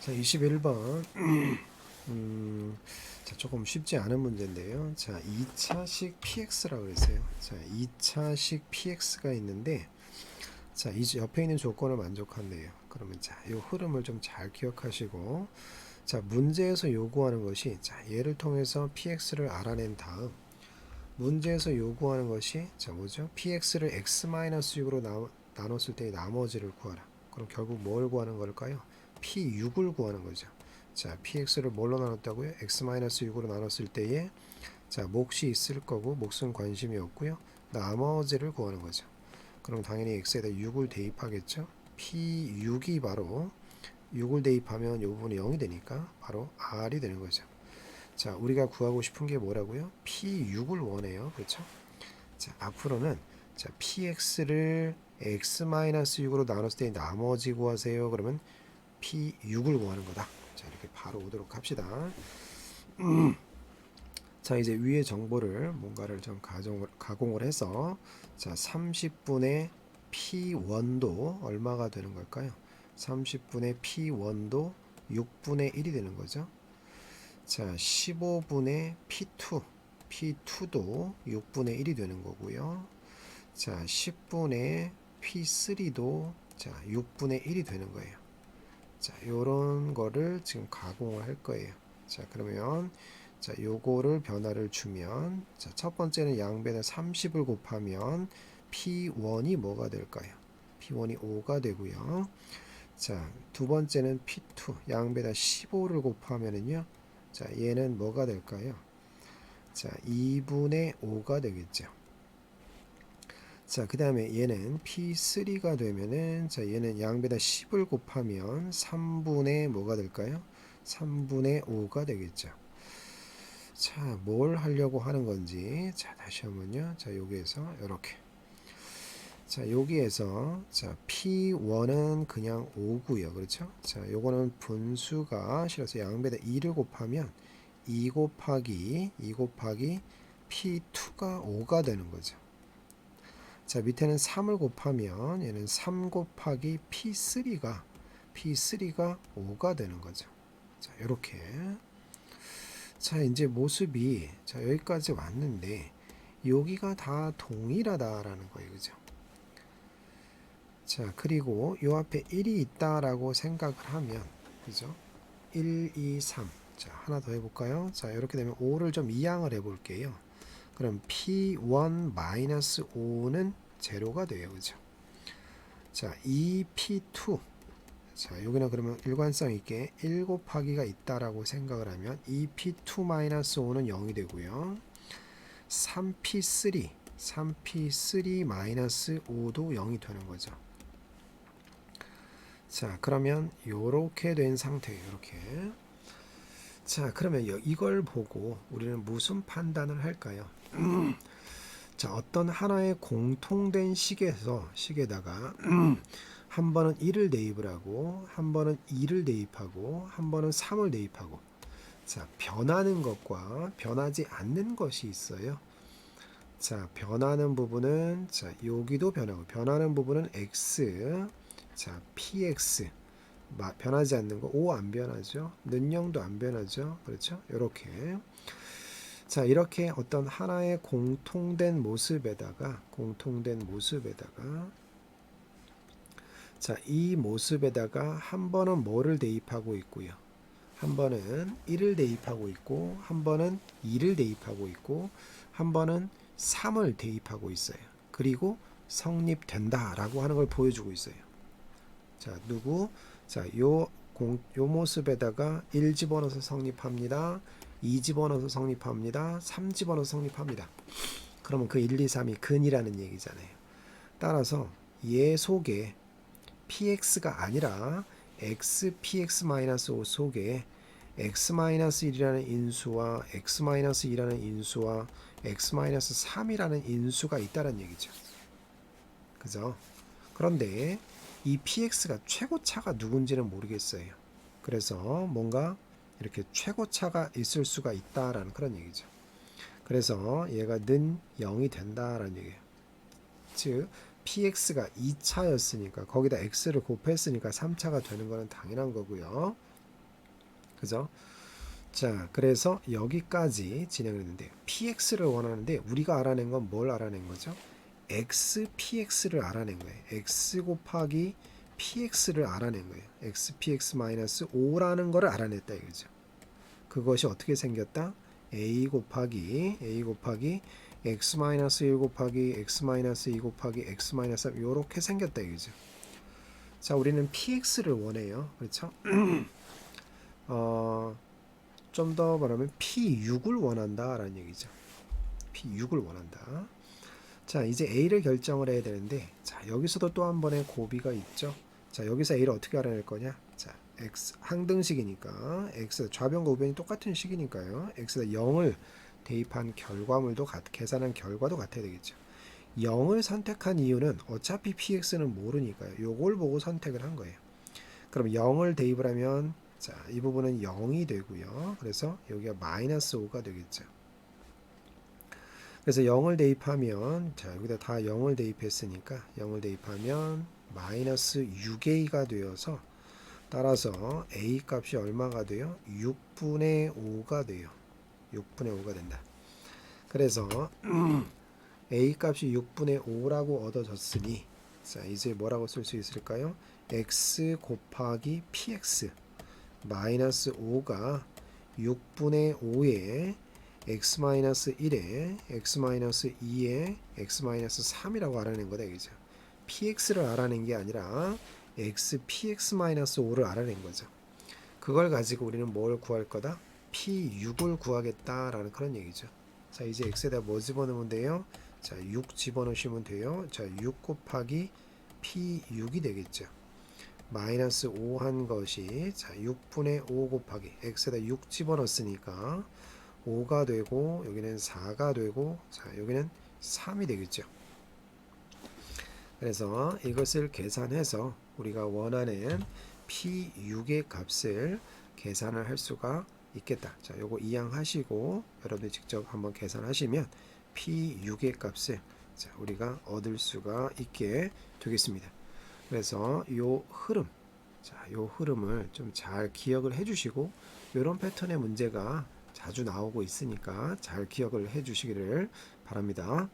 자, 21번. 음, 자, 조금 쉽지 않은 문제인데요. 자, 2차식 PX라고 그랬어요. 자, 2차식 PX가 있는데, 자, 이 옆에 있는 조건을 만족한대요. 그러면 자, 이 흐름을 좀 잘 기억하시고, 자, 문제에서 요구하는 것이, 자, 얘를 통해서 PX를 알아낸 다음, 문제에서 요구하는 것이, 자, 뭐죠? PX를 X-6으로 나, 나눴을 때의 나머지를 구하라. 그럼 결국 뭘 구하는 걸까요? P6을 구하는 거죠. 자, PX를 뭘로 나눴다고요? X-6으로 나눴을 때에 자, 몫이 있을 거고 몫은 관심이 없고요. 나머지를 구하는 거죠. 그럼 당연히 X에다 6을 대입하겠죠. P6이 바로 6을 대입하면 이 부분이 0이 되니까 바로 R이 되는 거죠. 자, 우리가 구하고 싶은 게 뭐라고요? P6을 원해요. 그렇죠? 자, 앞으로는 자, PX를 X-6으로 나눴을 때 나머지 구하세요. 그러면 P6을 구하는 거다. 자, 이렇게 바로 오도록 합시다. 자, 이제 위의 정보를 뭔가를 좀 가정을, 가공을 해서 자, 30분의 P1도 얼마가 되는 걸까요? 30분의 P1도 6분의 1이 되는 거죠. 자, 15분의 P2, P2도 6분의 1이 되는 거고요. 자, 10분의 P3도 자, 6분의 1이 되는 거예요. 자, 요런 거를 지금 가공을 할 거예요. 자, 그러면 자, 요거를 변화를 주면 자, 첫 번째는 양변에 30을 곱하면 P1이 뭐가 될까요? P1이 5가 되고요. 자, 두 번째는 P2 양변에 15를 곱하면은요. 자, 얘는 뭐가 될까요? 자, 2분의 5가 되겠죠. 자, 그 다음에 얘는 P3가 되면은, 자, 얘는 양배다 10을 곱하면 3분의 뭐가 될까요? 3분의 5가 되겠죠. 자, 뭘 하려고 하는 건지, 자, 다시 한번요. 자, 여기에서 이렇게. 자, 여기에서, 자, P1은 그냥 5고요. 그렇죠? 자, 요거는 분수가 실어서 양배다 2를 곱하면 2 곱하기 2 곱하기 P2가 5가 되는 거죠. 자 밑에는 3을 곱하면 얘는 3 곱하기 P3가 P3가 5가 되는 거죠. 자 이렇게 자 이제 모습이 자 여기까지 왔는데 여기가 다 동일하다라는 거예요, 그죠? 자 그리고 요 앞에 1이 있다라고 생각을 하면 그죠? 1, 2, 3. 자 하나 더 해볼까요? 자 이렇게 되면 5를 좀 이항을 해볼게요. 그럼 P1-5는 제로가 돼요. 그죠? 자, 2P2. 자, 여기는 그러면 일관성 있게 1 곱하기가 있다라고 생각을 하면 2P2-5는 0이 되고요. 3P3, 3P3-5도 0이 되는 거죠. 자, 그러면 요렇게 된 상태예요. 이렇게. 자, 그러면 여- 이걸 보고 우리는 무슨 판단을 할까요? 자, 어떤 하나의 공통된 식에서 식에다가 한 번은 1을 대입을 하고 한 번은 2를 대입하고 한 번은 3을 대입하고 자, 변하는 것과 변하지 않는 것이 있어요. 자, 변하는 부분은 자, 여기도 변하고 변하는 부분은 x 자, px 마- 변하지 않는 거 O 안 변하죠. 는영도 안 변하죠. 그렇죠? 이렇게 자 이렇게 어떤 하나의 공통된 모습에다가 공통된 모습에다가 자 이 모습에다가 한 번은 뭐를 대입하고 있고요. 한 번은 1을 대입하고 있고 한 번은 2를 대입하고 있고 한 번은 3을 대입하고 있어요. 그리고 성립된다라고 하는 걸 보여주고 있어요. 자, 누구? 자, 요, 공, 요 모습에다가 1 집어넣어서 성립합니다. 2 집어넣어서 성립합니다. 3 집어넣어서 성립합니다. 그러면 그 1, 2, 3이 근이라는 얘기잖아요. 따라서 얘 속에 px가 아니라 xpx-5 속에 x-1이라는 인수와 x-2라는 인수와 x-3이라는 인수가 있다는 얘기죠. 그죠? 그런데 이 px가 최고차가 누군지는 모르겠어요. 그래서 뭔가 이렇게 최고차가 있을 수가 있다라는 그런 얘기죠. 그래서 얘가 는 0이 된다라는 얘기예요. 즉 px가 2차였으니까 거기다 x를 곱했으니까 3차가 되는 거는 당연한 거고요. 그죠? 자, 그래서 여기까지 진행을 했는데 px를 원하는데 우리가 알아낸 건 뭘 알아낸 거죠? X px를 알아낸 거예요. x 곱하기 px를 알아낸 거예요. x px 마이너스 5라는 거를 알아냈다 이거죠. 그것이 어떻게 생겼다? a 곱하기 a 곱하기 x 마이너스 1 곱하기 x 마이너스 2 곱하기 x 마이너스 3 이렇게 생겼다 이거죠. 자, 우리는 px를 원해요. 그렇죠? 어, 좀 더 말하면 P6을 원한다라는 얘기죠. P6을 원한다. 자, 이제 A를 결정을 해야 되는데, 자, 여기서도 또 한 번의 고비가 있죠. 자, 여기서 A를 어떻게 알아낼 거냐? 자, X 항등식이니까 X 좌변과 우변이 똑같은 식이니까요. X에다 0을 대입한 결과물도 같, 계산한 결과도 같아야 되겠죠. 0을 선택한 이유는 어차피 PX는 모르니까요. 요걸 보고 선택을 한 거예요. 그럼 0을 대입을 하면 자, 이 부분은 0이 되고요. 그래서 여기가 마이너스 5가 되겠죠. 그래서 0을 대입하면 자, 여기다 다 0을 대입했으니까 0을 대입하면 마이너스 6a가 되어서 따라서 a 값이 얼마가 돼요? 6분의 5가 돼요. 6분의 5가 된다. 그래서 a 값이 6분의 5라고 얻어졌으니 자, 이제 뭐라고 쓸 수 있을까요? x 곱하기 px 마이너스 5가 6분의 5에 x 마이너스 1에 x 마이너스 2에 x 마이너스 3이라고 알아낸 거다 이거죠. px를 알아낸 게 아니라 x px 마이너스 5를 알아낸 거죠. 그걸 가지고 우리는 뭘 구할 거다? p6을 구하겠다라는 그런 얘기죠. 자 이제 x에다 뭐 집어넣으면 돼요? 자 6 집어넣으시면 돼요. 자 6 곱하기 p6이 되겠죠. 마이너스 5 한 것이 자 6분의 5 곱하기 x에다 6 집어넣었으니까 5가 되고 여기는 4가 되고 자 여기는 3이 되겠죠. 그래서 이것을 계산해서 우리가 원하는 P6의 값을 계산을 할 수가 있겠다. 자, 요거 이양하시고 여러분들 직접 한번 계산하시면 P6의 값을 자, 우리가 얻을 수가 있게 되겠습니다. 그래서 요 흐름, 자, 요 흐름을 좀 잘 기억을 해주시고 이런 패턴의 문제가 자주 나오고 있으니까 잘 기억을 해 주시기를 바랍니다.